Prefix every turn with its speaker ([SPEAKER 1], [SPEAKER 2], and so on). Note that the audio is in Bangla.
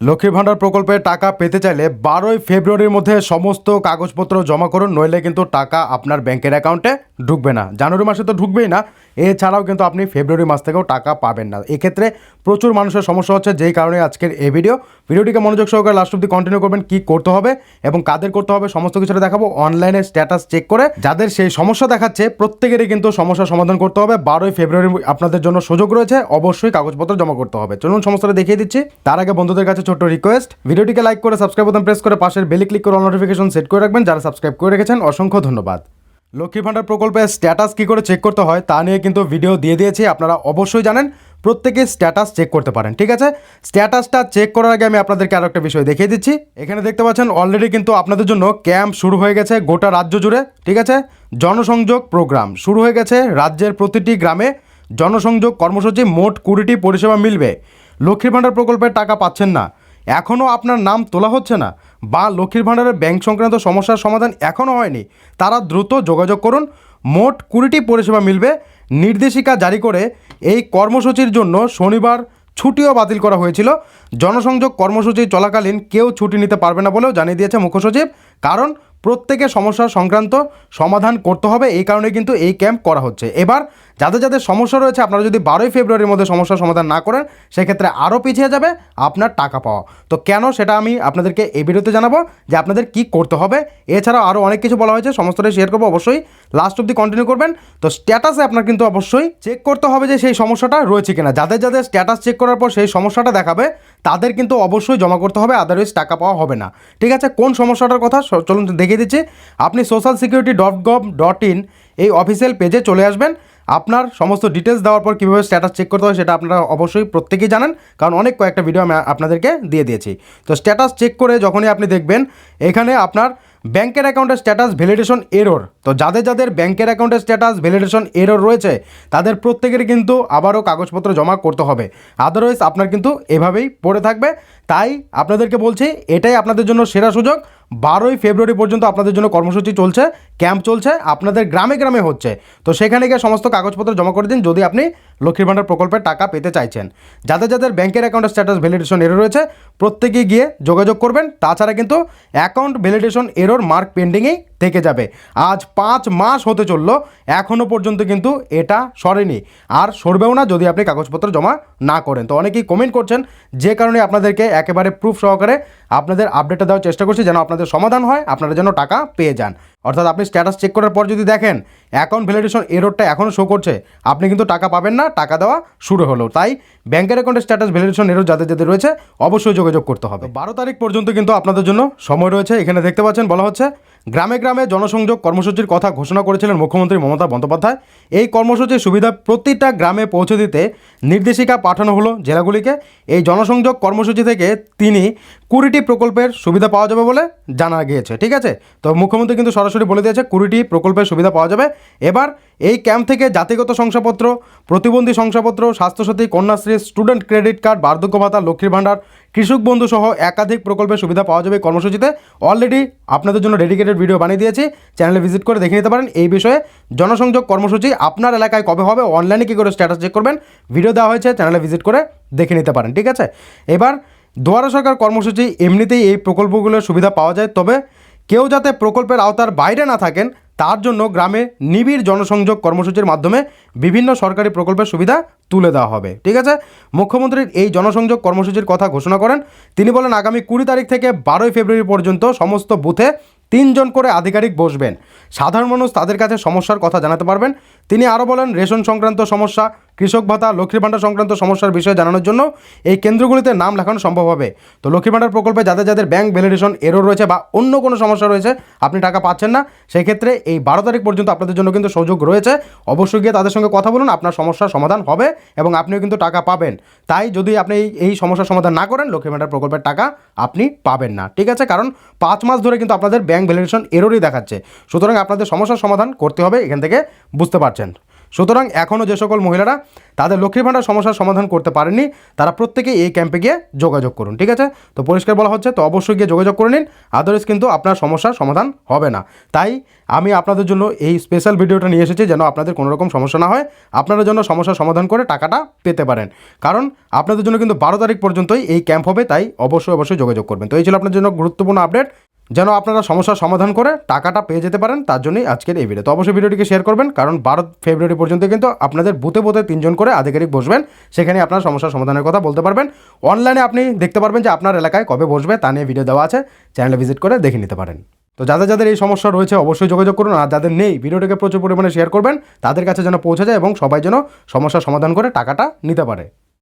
[SPEAKER 1] লক্ষ্মী ভাণ্ডার প্রকল্পে টাকা পেতে চাইলে বারোই ফেব্রুয়ারির মধ্যে সমস্ত কাগজপত্র জমা করুন, নইলে কিন্তু টাকা আপনার ব্যাংকের অ্যাকাউন্টে ঢুকবে না। জানুয়ারি মাসে তো ঢুকবেই না, এছাড়াও কিন্তু আপনি ফেব্রুয়ারি মাস থেকেও টাকা পাবেন না। এক্ষেত্রে প্রচুর মানুষের সমস্যা হচ্ছে যেই কারণে আজকের এই ভিডিও। ভিডিওটিকে মনোযোগ সহকারে লাস্ট অব্দি কন্টিনিউ করবেন, কি করতে হবে এবং কাদের করতে হবে, সমস্ত কিছুটা দেখাবো। অনলাইনে স্ট্যাটাস চেক করে যাদের সেই সমস্যা দেখাচ্ছে, প্রত্যেকেরই কিন্তু সমস্যার সমাধান করতে হবে। বারোই ফেব্রুয়ারি আপনাদের জন্য সুযোগ রয়েছে, অবশ্যই কাগজপত্র জমা করতে হবে। চলুন সমস্যাটা দেখিয়ে দিচ্ছি। তার আগে বন্ধুদের কাছে ছোট্ট রিকোয়েস্ট ভিডিওটিকে লাইক করে সাবস্ক্রাইব বোতাম প্রেস করে পাশের বেলি ক্লিক করে অল নোটিফিকেশন সেট করে রাখবেন, যারা সাবস্ক্রাইব করে রেখেছেন, অসংখ্য ধন্যবাদ। লক্ষ্মী ভাণ্ডার প্রকল্পের স্ট্যাটাস কী করে চেক করতে হয়, তা নিয়ে কিন্তু ভিডিও দিয়ে দিয়েছি, আপনারা অবশ্যই জানেন, প্রত্যেকে স্ট্যাটাস চেক করতে পারেন, ঠিক আছে? স্ট্যাটাসটা চেক করার আগে আমি আপনাদেরকে আরও একটা বিষয় দেখিয়ে দিচ্ছি। এখানে দেখতে পাচ্ছেন অলরেডি কিন্তু আপনাদের জন্য ক্যাম্প শুরু হয়ে গেছে গোটা রাজ্য জুড়ে, ঠিক আছে? জনসংযোগ প্রোগ্রাম শুরু হয়ে গেছে রাজ্যের প্রতিটি গ্রামে। জনসংযোগ কর্মসূচি মোট কুড়িটি পরিষেবা মিলবে। লক্ষ্মীর ভাণ্ডার প্রকল্পের টাকা পাচ্ছেন না। এখনও আপনার নাম তোলা হচ্ছে না বা লক্ষ্মীর ভাণ্ডারের ব্যাংক সংক্রান্ত সমস্যার সমাধান এখনও হয়নি। তারা দ্রুত যোগাযোগ করুন। মোট কুড়িটি পরিষেবা মিলবে। নির্দেশিকা জারি করে এই কর্মসূচির জন্য শনিবার ছুটিও বাতিল করা হয়েছিল। জনসংযোগ কর্মসূচি চলাকালীন কেউ ছুটি নিতে পারবে না বলেও জানিয়ে দিয়েছে মুখ্য সচিব। কারণ প্রত্যেকে সমস্যা সংক্রান্ত সমাধান করতে হবে। এই কারণে কিন্তু এই ক্যাম্প করা হচ্ছে। এবার যাদের যাদের সমস্যা রয়েছে, আপনারা যদি বারোই ফেব্রুয়ারির মধ্যে সমস্যার সমাধান না করেন, সেক্ষেত্রে আরও পিছিয়ে যাবে আপনার টাকা পাওয়া। তো কেন সেটা আমি আপনাদেরকে এই ভিডিওতে জানাব, যে আপনাদের কি করতে হবে। এছাড়াও আরও অনেক কিছু বলা হয়েছে, সমস্তটাই শেয়ার করব, অবশ্যই লাস্ট অব্দি কন্টিনিউ করবেন। তো স্ট্যাটাসে আপনার কিন্তু অবশ্যই চেক করতে হবে যে সেই সমস্যাটা রয়েছে কিনা। যাদের যাদের স্ট্যাটাস চেক করার পর সেই সমস্যাটা দেখাবে, তাদের কিন্তু অবশ্যই জমা করতে হবে আদারওয়াইজ টাকা পাওয়া হবে না। ঠিক আছে, কোন সমস্যাটার কথা চলুন দেখিয়ে দিচ্ছি। আপনি social security dot gov dot in এই অফিসিয়াল পেজে চলে আসবেন। আপনার সমস্ত ডিটেলস দেওয়ার পর কীভাবে স্ট্যাটাস চেক করতে হয় সেটা আপনারা অবশ্যই প্রত্যেকেই জানেন, কারণ অনেক কয়েকটা ভিডিও আমি আপনাদেরকে দিয়ে দিয়েছি। তো স্ট্যাটাস চেক করে যখনই আপনি দেখবেন, এখানে আপনার ব্যাংকের অ্যাকাউন্টের স্ট্যাটাস ভ্যালিডেশন এরর তো যাদের যাদের ব্যাংকের অ্যাকাউন্টের স্ট্যাটাস ভ্যালিডেশন এরর রয়েছে, তাদের প্রত্যেকের কিন্তু আবারও কাগজপত্র জমা করতে হবে। আদারওয়াইজ আপনার কিন্তু এভাবেই পড়ে থাকবে। তাই আপনাদেরকে বলছি, এটাই আপনাদের জন্য সেরা সুযোগ। বারোই ফেব্রুয়ারি পর্যন্ত আপনাদের জন্য কর্মসূচি চলছে, ক্যাম্প চলছে, আপনাদের গ্রামে গ্রামে হচ্ছে। তো সেখানে গিয়ে সমস্ত কাগজপত্র জমা করে দিন যদি আপনি লক্ষ্মীর ভাণ্ডার প্রকল্পের টাকা পেতে চাইছেন। যাদের যাদের ব্যাংকের অ্যাকাউন্টের স্ট্যাটাস ভ্যালিডেশন এরর রয়েছে, প্রত্যেকে গিয়ে যোগাযোগ করবেন। তাছাড়া কিন্তু অ্যাকাউন্ট ভ্যালিডেশন এরর মার্ক পেন্ডিংয়েই থেকে যাবে। আজ পাঁচ মাস হতে চলল এখনও পর্যন্ত কিন্তু এটা সরেনি। আর সরবেও না যদি আপনি কাগজপত্র জমা না করেন। তো অনেকেই কমেন্ট করছেন, যে কারণে আপনাদেরকে একেবারে প্রুফ সহকারে আপনাদের আপডেটটা দেওয়ার চেষ্টা করছি, যেন আপনাদের সমাধান হয়, আপনারা যেন টাকা পেয়ে যান। অর্থাৎ আপনি স্ট্যাটাস চেক করার পর যদি দেখেন অ্যাকাউন্ট ভ্যালিডেশন এরোডটা এখনও শো করছে, আপনি কিন্তু টাকা পাবেন না, টাকা দেওয়া শুরু হলো। তাই ব্যাংকের অ্যাকাউন্টের স্ট্যাটাস ভ্যালিডেশন এরোড যাদের যাদের রয়েছে, অবশ্যই যোগাযোগ করতে হবে। বারো তারিখ পর্যন্ত কিন্তু আপনাদের জন্য সময় রয়েছে। এখানে দেখতে পাচ্ছেন বলা হচ্ছে গ্রামে গ্রামে জনসংযোগ কর্মসূচির কথা ঘোষণা করেছিলেন মুখ্যমন্ত্রী মমতা বন্দ্যোপাধ্যায়। এই কর্মসূচির সুবিধা প্রতিটা গ্রামে পৌঁছে দিতে নির্দেশিকা পাঠানো হলো জেলাগুলিকে। এই জনসংযোগ কর্মসূচি থেকে তিনি কুড়িটি প্রকল্পের সুবিধা পাওয়া যাবে বলে জানা গিয়েছে, ঠিক আছে? তো মুখ্যমন্ত্রী কিন্তু সরাসরি বলে দিয়েছে, কুড়িটি প্রকল্পের সুবিধা পাওয়া যাবে। এবার এই ক্যাম্প থেকে জাতিগত শংসাপত্র, প্রতিবন্ধী শংসাপত্র, Swasthyasathi, Kanyashree, student credit card, বার্ধক্য ভাতা, লক্ষ্মীর ভাণ্ডার কৃষক বন্ধু সহ একাধিক প্রকল্পের সুবিধা পাওয়া যাবে কর্মসূচিতে। অলরেডি আপনাদের জন্য ডেডিকেটেড ভিডিও বানিয়ে দিয়েছি। চ্যানেলে ভিজিট করে দেখে নিতে পারেন। এই বিষয়ে জনসংযোগ কর্মসূচি আপনার এলাকায় কবে হবে অনলাইনে কী করে স্ট্যাটাস চেক করবেন ভিডিও দেওয়া হয়েছে চ্যানেলে ভিজিট করে দেখে নিতে পারেন, ঠিক আছে? এবার, দুয়ারা সরকার কর্মসূচি এমনিতেই এই প্রকল্পগুলোর সুবিধা পাওয়া যায়, তবে কেউ যাতে প্রকল্পের আওতার বাইরে না থাকেন, তার জন্য গ্রামে নিবিড় জনসংযোগ কর্মসূচির মাধ্যমে বিভিন্ন সরকারি প্রকল্পের সুবিধা তুলে দেওয়া হবে। ঠিক আছে? মুখ্যমন্ত্রীর এই জনসংযোগ কর্মসূচির কথা ঘোষণা করেন। তিনি বলেন, আগামী কুড়ি তারিখ থেকে বারোই ফেব্রুয়ারি পর্যন্ত সমস্ত বুথে তিনজন করে আধিকারিক বসবেন। সাধারণ মানুষ তাদের কাছে সমস্যার কথা জানাতে পারবেন। তিনি আরও বলেন, রেশন সংক্রান্ত সমস্যা কৃষক ভাতা, লক্ষ্মীর ভাণ্ডার সংক্রান্ত সমস্যার বিষয়ে জানানোর জন্য এই কেন্দ্রগুলিতে নাম লেখানো সম্ভব হবে। তো লক্ষ্মীর ভাণ্ডার প্রকল্পে যাদের যাদের ব্যাংক ভ্যালিডেশন এরর রয়েছে বা অন্য কোনো সমস্যা রয়েছে, আপনি টাকা পাচ্ছেন না সেই ক্ষেত্রে এই বারো তারিখ পর্যন্ত আপনাদের জন্য কিন্তু সুযোগ রয়েছে। অবশ্যই গিয়ে তাদের সঙ্গে কথা বলুন, আপনার সমস্যার সমাধান হবে এবং আপনিও কিন্তু টাকা পাবেন। তাই যদি আপনি এই- সমস্যার সমাধান না করেন লক্ষ্মী ভাণ্ডার প্রকল্পের টাকা আপনি পাবেন না। ঠিক আছে? কারণ পাঁচ মাস ধরে কিন্তু আপনাদের ব্যাংক ভ্যালিডেশন এররই দেখাচ্ছে। সুতরাং আপনাদের সমস্যার সমাধান করতে হবে, এখান থেকে বুঝতে পারছেন। সুতরাং এখনও যে সকল মহিলারা তাদের লক্ষ্মীর ভাণ্ডার সমস্যার সমাধান করতে পারেননি, তারা প্রত্যেকেই এই ক্যাম্পে গিয়ে যোগাযোগ করুন, ঠিক আছে? তো পরিষ্কার বলা হচ্ছে, তো অবশ্যই গিয়ে যোগাযোগ করে নিন। আদারওয়াইজ কিন্তু আপনার সমস্যার সমাধান হবে না। তাই আমি আপনাদের জন্য এই স্পেশাল ভিডিওটা নিয়ে এসেছি যেন আপনাদের কোনো রকম সমস্যা না হয়। আপনাদের জন্য সমস্যার সমাধান করে টাকাটা পেতে পারেন। কারণ আপনাদের জন্য কিন্তু বারো তারিখ পর্যন্তই এই ক্যাম্প হবে, তাই অবশ্যই অবশ্যই যোগাযোগ করবেন। তো এই ছিল আপনার জন্য গুরুত্বপূর্ণ আপডেট যেন আপনারা সমস্যার সমাধান করে টাকাটা পেয়ে যেতে পারেন, তার জন্যই আজকের এই ভিডিও তো অবশ্যই ভিডিওটিকে শেয়ার করবেন, কারণ বারো ফেব্রুয়ারি পর্যন্ত কিন্তু আপনাদের বুথে বুথে তিনজন করে আধিকারিক বসবেন, সেখানে আপনার সমস্যার সমাধানের কথা বলতে পারবেন। অনলাইনে আপনি দেখতে পারবেন যে আপনার এলাকায় কবে বসবে, তা নিয়ে ভিডিও দেওয়া আছে চ্যানেলে ভিজিট করে দেখে নিতে পারেন। তো যাদের যাদের এই সমস্যা রয়েছে, অবশ্যই যোগাযোগ করুন, আর যাদের নেই ভিডিওটিকে প্রচুর পরিমাণে শেয়ার করবেন, তাদের কাছে যেন পৌঁছে যায় এবং সবাই যেন সমস্যার সমাধান করে টাকাটা নিতে পারে।